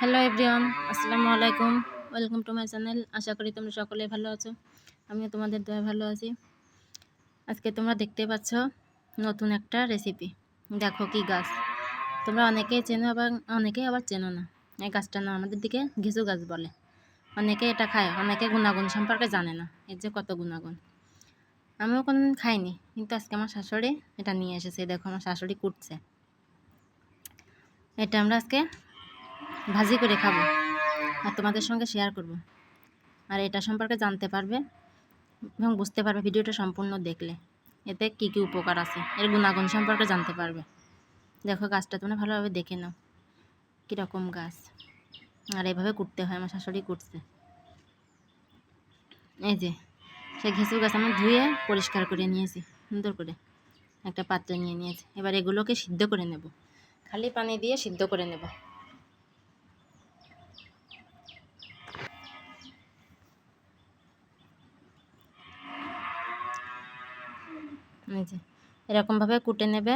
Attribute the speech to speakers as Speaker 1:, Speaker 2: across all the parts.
Speaker 1: Hello everyone, আসসালামু আলাইকুম। Welcome to my channel. আশা করি তোমরা সকলে ভালো আছো। আমিও তোমাদের দয়া ভালো আছি। আজকে তোমরা দেখতে পাচ্ছ নতুন একটা রেসিপি দেখো কি গাছ। তোমরা অনেকেই চেনো আবার, অনেকেই আবার চেনো না। এই গাছটার নাম আমাদের দিকে ঘিসু গাছ বলে। অনেকে এটা খায়, অনেকে গুণাগুণ সম্পর্কে জানে না। এর যে কত গুণাগুণ। আমিও কোনোদিন খাইনি, কিন্তু আজকে আমার শাশুড়ি এটা নিয়ে এসেছে। দেখো আমার শাশুড়ি কুটছে। এটা আমরা আজকে ভাজি করে খাব আর তোমাদের সঙ্গে শেয়ার করব। আর এটা সম্পর্কে জানতে পারবে এবং বুঝতে পারবে ভিডিওটা সম্পূর্ণ দেখলে। এতে কি কি উপকার আছে, এর গুণাগুণ সম্পর্কে জানতে পারবে। দেখো গাছটা তোমরা ভালোভাবে দেখে নাও, কীরকম গাছ। আর এভাবে কুটতে হয়, আমার শাশুড়ি কুটছে। এই যে, সে ঘেঁচু গাছ আমি ধুয়ে পরিষ্কার করে নিয়েছি, সুন্দর করে। একটা পাত্রে নিয়ে নিয়েছি। এবার এগুলোকে সিদ্ধ করে নেব। খালি পানি দিয়ে সিদ্ধ করে নেব। এরকমভাবে কুটে নেবে।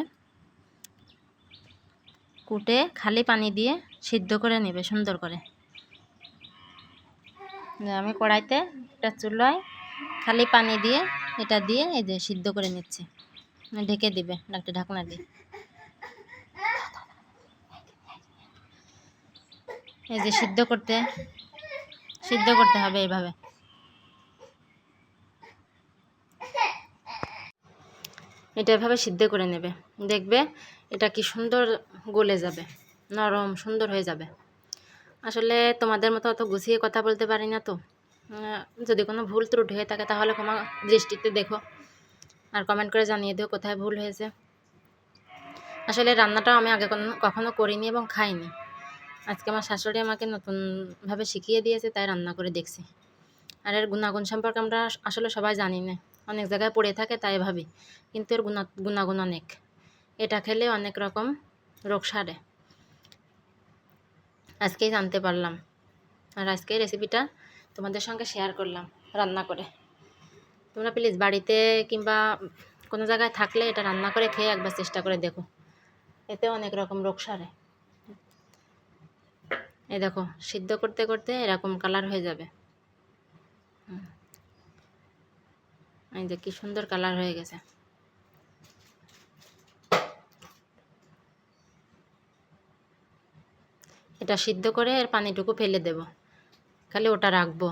Speaker 1: কুটে খালি পানি দিয়ে সিদ্ধ করে নেবে সুন্দর করে। আমি কড়াইতে একটা চুলায় খালি পানি দিয়ে এটা দিয়ে এই যে সিদ্ধ করে নিচ্ছি। ঢেকে দিবে একটা ঢাকনা দিয়ে। এই যে সিদ্ধ করতে সিদ্ধ করতে হবে এইভাবে। এটা এভাবে সিদ্ধ করে নেবে। দেখবে এটা কি সুন্দর গলে যাবে, নরম সুন্দর হয়ে যাবে। আসলে তোমাদের মতো অত গুছিয়ে কথা বলতে পারি না তো। যদি কোনো ভুল ত্রুটি হয়ে থাকে তাহলে ক্ষমা দৃষ্টিতে দেখো আর কমেন্ট করে জানিয়ে দিও কোথায় ভুল হয়েছে। আসলে রান্নাটাও আমি আগে কখনো করিনি এবং খাইনি। আজকে আমার শাশুড়ি আমাকে নতুনভাবে শিখিয়ে দিয়েছে, তাই রান্না করে দেখছি। আর এর গুণাগুণ সম্পর্কে আমরা আসলে সবাই জানি না। অনেক জায়গায় পড়ে থাকে, তাই ভাবি। কিন্তু এর গুণা গুণাগুণ অনেক। এটা খেলে অনেক রকম রোগ সারে। আজকেই জানতে পারলাম। আর আজকে রেসিপিটা তোমাদের সঙ্গে শেয়ার করলাম রান্না করে। তোমরা প্লিজ বাড়িতে কিংবা কোনো জায়গায় থাকলে এটা রান্না করে খেয়ে একবার চেষ্টা করে দেখো। এতে অনেক রকম রোগ সারে। এই দেখো, সিদ্ধ করতে করতে এরকম কালার হয়ে যাবে। এই যে কি সুন্দর কালার হয়ে গেছে। এটা সিদ্ধ করে এর পানিটুকু ফেলে দেব। খালি ওটা রাখব।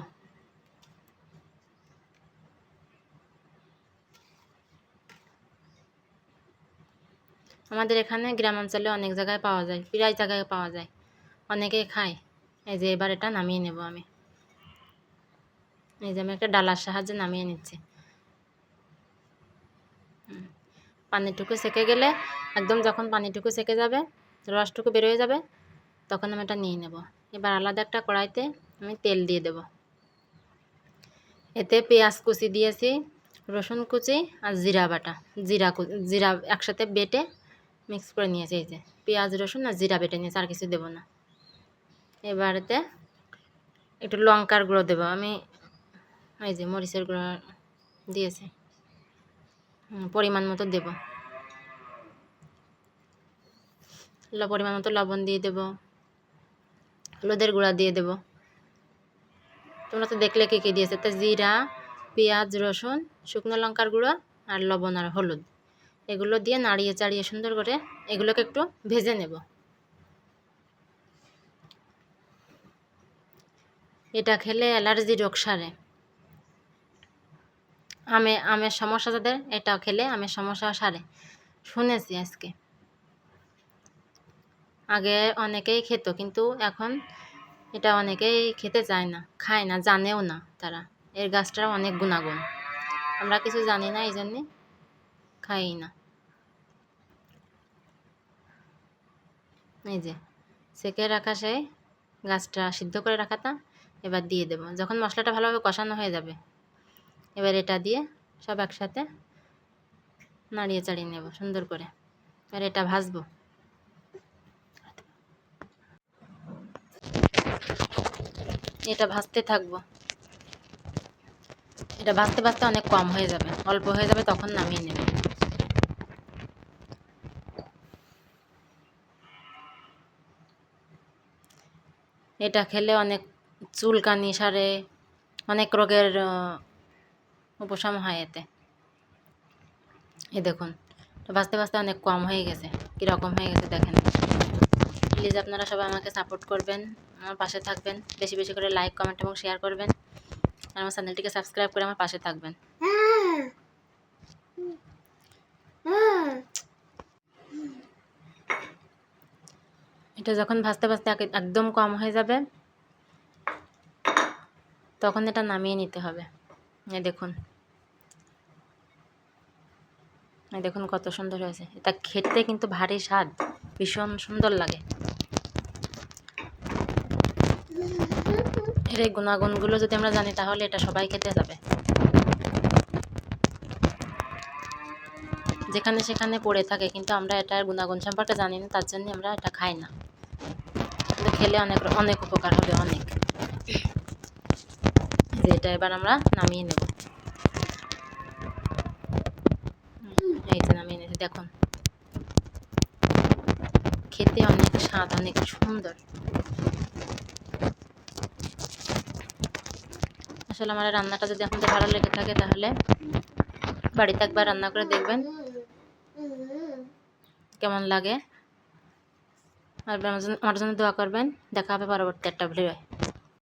Speaker 1: আমাদের এখানে গ্রাম অঞ্চলে অনেক জায়গায় পাওয়া যায়, প্রায় জায়গায় পাওয়া যায়। অনেকে খায়। এই যে এবার এটা নামিয়ে নেব আমি। এই যে আমি একটা ডালার সাহায্যে নামিয়ে নিচ্ছি। পানিটুকু সেকে গেলে একদম যখন পানিটুকু সেকে যাবে, রসটুকু বেরোয় যাবে, তখন আমি এটা নিয়ে নেব। এবার আলাদা একটা কড়াইতে আমি তেল দিয়ে দেব। এতে পেঁয়াজ কুচি দিয়েছি, রসুন কুচি আর জিরা বাটা। জিরা জিরা একসাথে বেটে মিক্স করে নিয়েছি এই যে। পেঁয়াজ, রসুন আর জিরা বেটে নিয়েছি, আর কিছু দেবো না। এবারেতে একটু লঙ্কার গুঁড়ো দেবো। আমি এই যে মরিচের গুঁড়ো দিয়েছি। পরিমাণ মতো দেব। পরিমাণ মতো লবণ দিয়ে দেব। হলুদের গুঁড়া দিয়ে দেব। তোমরা তো দেখলে কী কী দিয়েছে। তা জিরা, পেঁয়াজ, রসুন, শুকনো লঙ্কার গুঁড়ো আর লবণ আর হলুদ। এগুলো দিয়ে নাড়িয়ে চাড়িয়ে সুন্দর করে এগুলোকে একটু ভেজে নেব। এটা খেলে অ্যালার্জি রোগ সারে। আমে আমের সমস্যা যাদের এটা খেলে আমের সমস্যা সারে। শুনেছি আজকে। আগে অনেকেই খেত, কিন্তু এখন এটা অনেকেই খেতে চায় না, খায় না, জানেও না তারা। এর গাছটার অনেক গুণাগুণ। আমরা কিছু জানি না, এই জন্যে খাই না। এই যে, সেকে রাখা সেই গাছটা সিদ্ধ করে রাখাটা এবার দিয়ে দেবো। যখন মশলাটা ভালোভাবে কষানো হয়ে যাবে এবার এটা দিয়ে সব একসাথে নাড়িয়ে চাড়িয়ে নেব সুন্দর করে। এবার এটা ভাজবো। এটা ভাজতে থাকব। এটা ভাজতে ভাজতে অনেক কম হয়ে যাবে। অল্প হয়ে যাবে তখন নামিয়ে নেবে। এটা খেলে অনেক চুলকানি, সারে, অনেক রোগের উপশম হয় এতে। এ দেখুন বাঁচতে বাঁচতে অনেক কম হয়ে গেছে, কীরকম হয়ে গেছে দেখেন। প্লিজ আপনারা সবাই আমাকে সাপোর্ট করবেন, আমার পাশে থাকবেন, বেশি বেশি করে লাইক কমেন্ট এবং শেয়ার করবেন, আর আমার চ্যানেলটিকে সাবস্ক্রাইব করে আমার পাশে থাকবেন। এটা যখন ভাজতে ভাজতে একদম কম হয়ে যাবে, তখন এটা নামিয়ে নিতে হবে। দেখুন এই দেখুন কত সুন্দর হয়েছে। এটা খেতে কিন্তু ভারী স্বাদ, ভীষণ সুন্দর লাগে। এর এই গুণাগুণগুলো যদি আমরা জানি, তাহলে এটা সবাই খেতে যাবে। যেখানে সেখানে পড়ে থাকে, কিন্তু আমরা এটার গুণাগুণ সম্পর্কে জানি না, তার জন্য আমরা এটা খাই না। খেলে অনেক অনেক উপকার হবে, অনেক। এটা এবার আমরা নামিয়ে নেব। দেখুন। খেতে অনেক স্বাদ, অনেক সুন্দর। আসলে আমার রান্নাটা যদি আপনাদের ভালো লেগে থাকে তাহলে বাড়িতে একবার রান্না করে দেখবেন। কেমন লাগে। আর আমার জন্য দোয়া করবেন। দেখা হবে পরবর্তী একটা ভিডিও